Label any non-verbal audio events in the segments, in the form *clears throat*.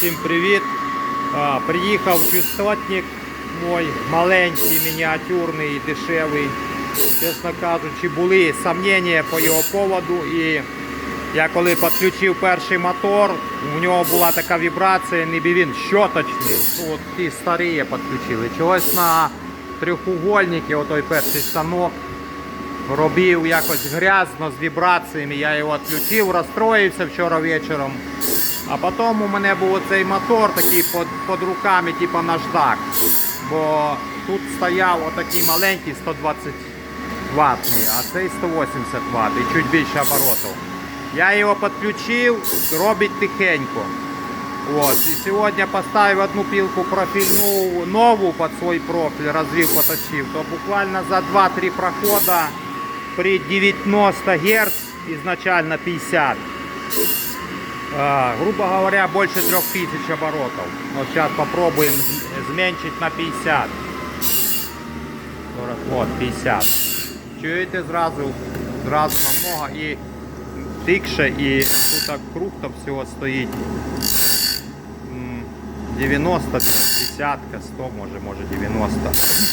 Всім привіт! Приїхав частотник мой маленький, мініатюрний, дешевий. Чесно кажучи, були сумнення по його поводу. І я коли підключив перший мотор, у нього була така вібрація, ніби він щоточний. От ті старі підключили. Чогось на трьохугольнику, отой перший станок, робив якось грязно з вібраціями. Я його відключив, розстроївся вчора вечором. А потім у мене був оцей мотор такий під, під руками, типу наждак. Бо тут стояв отакий маленький 120 ваттний, а цей 180 Вт і чуть більше оборотів. Я його підключив, робить тихенько. От. І сьогодні поставив одну пілку профільну нову під свій профіль, розвів, поточив, то буквально за 2-3 прохода при 90 Гц, изначально 50, грубо говоря, больше 3000 оборотов. Вот сейчас попробуем зменшить на 50. 40, вот, 50. Чуєте зразу, зразу намного і тикше, і тут так круг там всього стоїть. 90, 50, 100, може, може 90.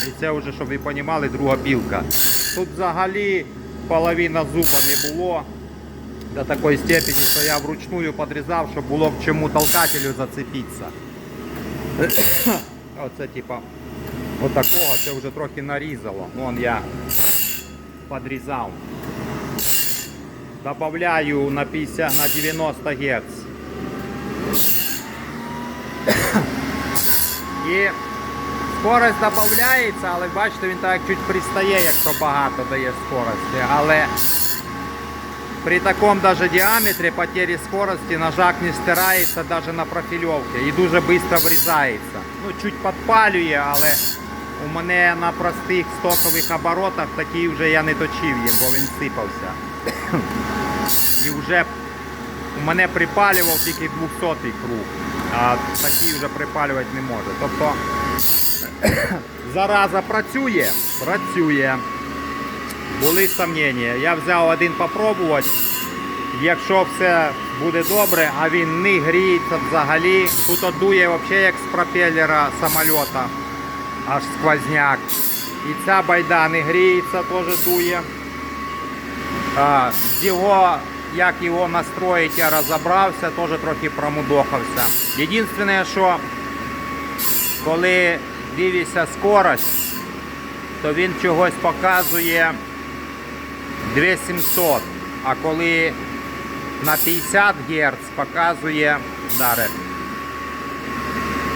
І це вже, щоб ви розуміли, друга пілка. Тут взагалі половина зуба не було до такої степені, що я вручную підрізав, щоб було к чому толкателю зацепитися. *coughs* Оце типа отакого, це вже трохи нарізало. Вон я підрізав. Добавляю на 50, на 90 Гц. *coughs* І скорость додається, але бачите, він так чуть пристає, якщо багато дає скорості. Але при таком даже диаметре потери скорости нажак не стирається даже на профільовці і дуже швидко врізається. Ну, чуть підпалює, але у мене на простих стокових оборотах такий вже я не точив їм, бо він сипався. *coughs* І вже у мене припалював тільки 200-й круг, а такий вже припалювати не може. Тобто *coughs* зараза працює, працює. Були сумнення. Я взяв один попробувати. Якщо все буде добре, а він не гріється взагалі, тут дує взагалі як з пропелера самольота, аж сквозняк. І ця байда не гріється, теж дує. А, його, як його настроїти, я розібрався, теж трохи промудохався. Єдине, що коли дивишся скорость, то він чогось показує 2700, а коли на 50 Гц показує зараз.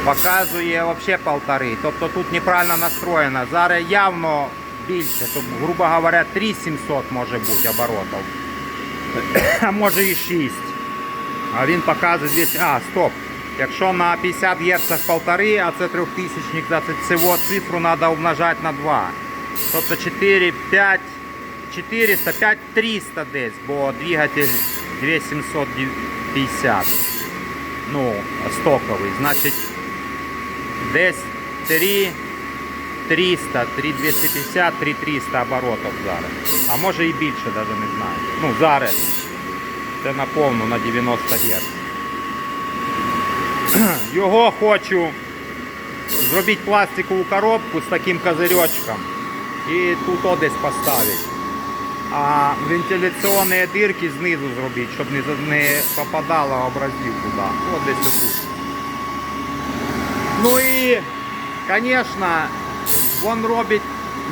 Показує взагалі полтори. Тобто тут неправильно настроєно. Зараз явно більше. Тобто, грубо говоря, 3700 може бути оборотів. *coughs* А може і 6. А він показує 200. А, стоп. Якщо на 50 Гц полтори, а це 3000, то це цифру треба умножати на 2. Тобто 4, 5, 400, 5, 300 десь, бо двигатель 2750. Ну, стоковий. Значить, десь 3 300, 3 250, 3 300 оборотів зараз. А може і більше, навіть не знаю. Ну, зараз. Це на повну на 90 Гц. *clears throat* Його хочу зробити пластикову коробку з таким козирьочком і тут десь поставити. А вентиляційні дирки знизу зробити, щоб не, попадало образів туди. От десь отут. Ну і, звісно, він робить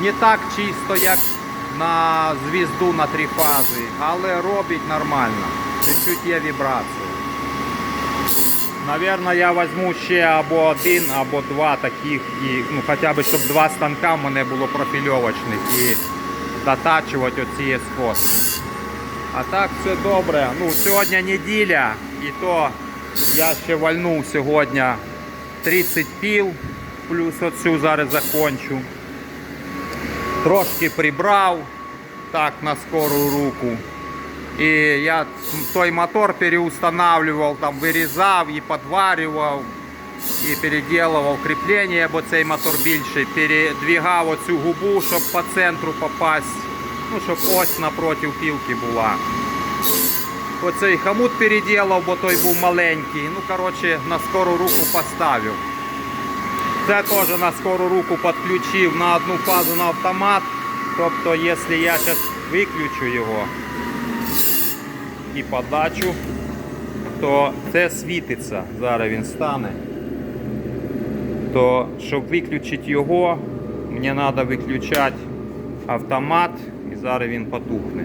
не так чисто, як на звізду на три фази, але робить нормально. Чуть-чуть є вібрації. Наверно, я візьму ще або один, або два таких, і, ну хоча б щоб два станка в мене було профільовочних і дотачувати оці сходки. А так все добре. Ну, сьогодні неділя, і то я ще вальнув сьогодні 30 піл, плюс оцю зараз закончу. Трошки прибрав так на скору руку. І я той мотор переустанавливав, там вирізав і підварював, і переділував кріплення, бо цей мотор більший, передвигав оцю губу, щоб по центру попасть, ну, щоб ось напроти пілки була. оцей хамут переділав, бо той був маленький. Ну, коротше, на скору руку поставив. Це теж на скору руку підключив на одну фазу на автомат. Тобто, якщо я зараз виключу його і подачу, то це світиться. Зараз він стане. То щоб виключити його, мені треба виключати автомат і зараз він потухне.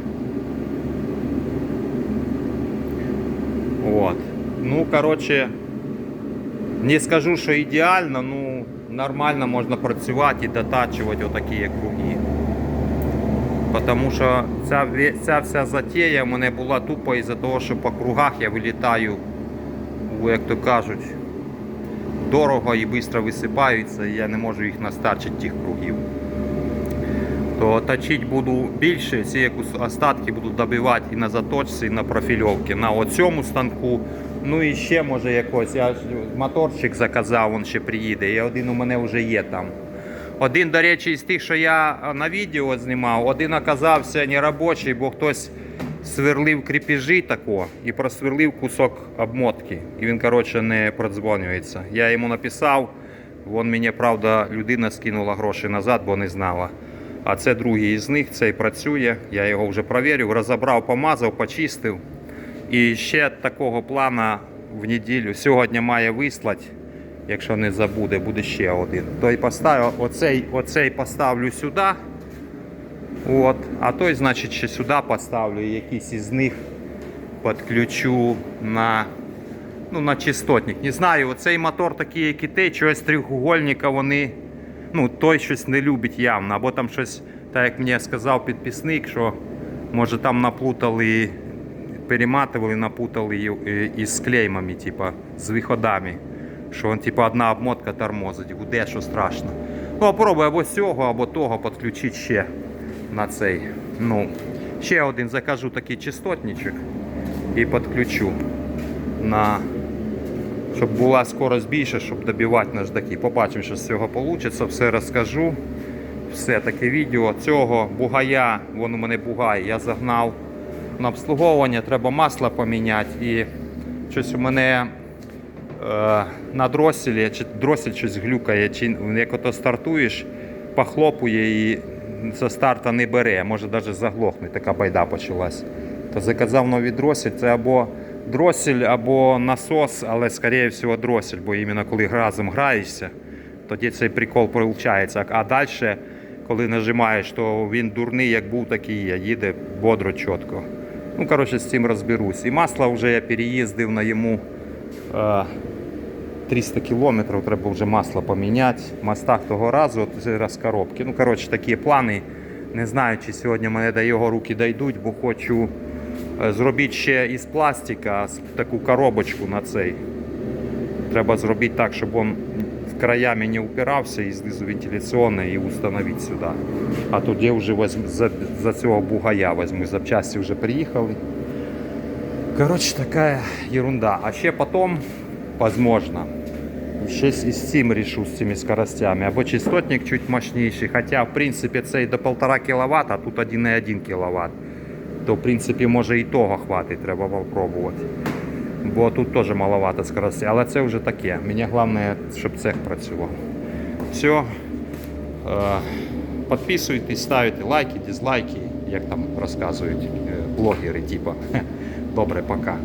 От. Ну, коротше, не скажу, що ідеально, ну нормально можна працювати і дотачувати отакі круги. Тому що ця, ця вся затея в мене була тупо із-за того, що по кругах я вилітаю, як то кажуть, дорого і швидко висипаються, і я не можу їх настачити тих кругів. То точити буду більше, ці остатки буду добивати і на заточці, і на профільовці. На оцьому станку. Ну і ще може якось. Я моторчик заказав, він ще приїде. І один у мене вже є там. Один, до речі, із тих, що я на відео знімав, один оказався неробочий, бо хтось сверлив кріпежі тако і просверлив кусок обмотки. І він, коротше, не продзвонюється. Я йому написав, вон мені, правда, людина скинула гроші назад, бо не знала. А це другий із них, цей працює. Я його вже провірив, розібрав, помазав, почистив. І ще такого плана в неділю сьогодні має вислати. Якщо не забуде, буде ще один. Той поставив, оцей, оцей поставлю сюди. От, а той, значить, ще сюди поставлю і якийсь із них підключу на, ну, на частотник. Не знаю, оцей мотор такий, як і той, чогось трьохугольника вони. Ну, той щось не любить явно. Або там щось, так як мені сказав підписник, що може там наплутали, перематували, напутали із клеймами, типа, з виходами. Що він, типа, одна обмотка тормозить, гуде, що страшно. Ну, попробуй або цього, або того підключити ще на цей. Ну, ще один закажу такий частотничок і підключу на щоб була скорость більше, щоб добивати наждаки. Побачимо, що з цього вийде, все розкажу. Все таке відео. Цього бугая, вон у мене бугай, я загнав на обслуговування, треба масло поміняти. І щось у мене е, на дроселі, чи дросель щось глюкає, чи як ото стартуєш, похлопує і зі старта не бере, може навіть заглохне, така байда почалась. То заказав новий дросель, це або дросель, або насос, але скоріше всього дросель, бо іменно коли разом граєшся, тоді цей прикол получається. А далі, коли нажимаєш, то він дурний, як був, так і є, їде бодро, чітко. Ну, коротше, з цим розберусь. І масло вже я переїздив на йому. Е, 300 кілометрів треба вже масло поміняти. В мостах того разу, от зараз коробки. Ну, коротше, такі плани. Не знаю, чи сьогодні мене до його руки дійдуть, бо хочу е, зробити ще із пластика таку коробочку на цей. Треба зробити так, щоб він в краями не упирався і знизу вентиляційний і установити сюди. А тоді вже возьму, за, за цього бугая візьму. Запчасті вже приїхали. Короче, такая ерунда. А ще потом, возможно, ще з із цим рішу з цими скоростями. Або частотник чуть мощніший, хоча в принципі цей до 1,5 кВт, а тут 1,1 кВт. То в принципі може і того хватить, треба попробувати. Бо тут теж маловато скоростей, але це вже таке. Мені головне, щоб цех працював. Все. Е, Підписуйтесь, ставите лайки, дизлайки, як там розказують е, блогери, типа. *laughs* Добре, пока.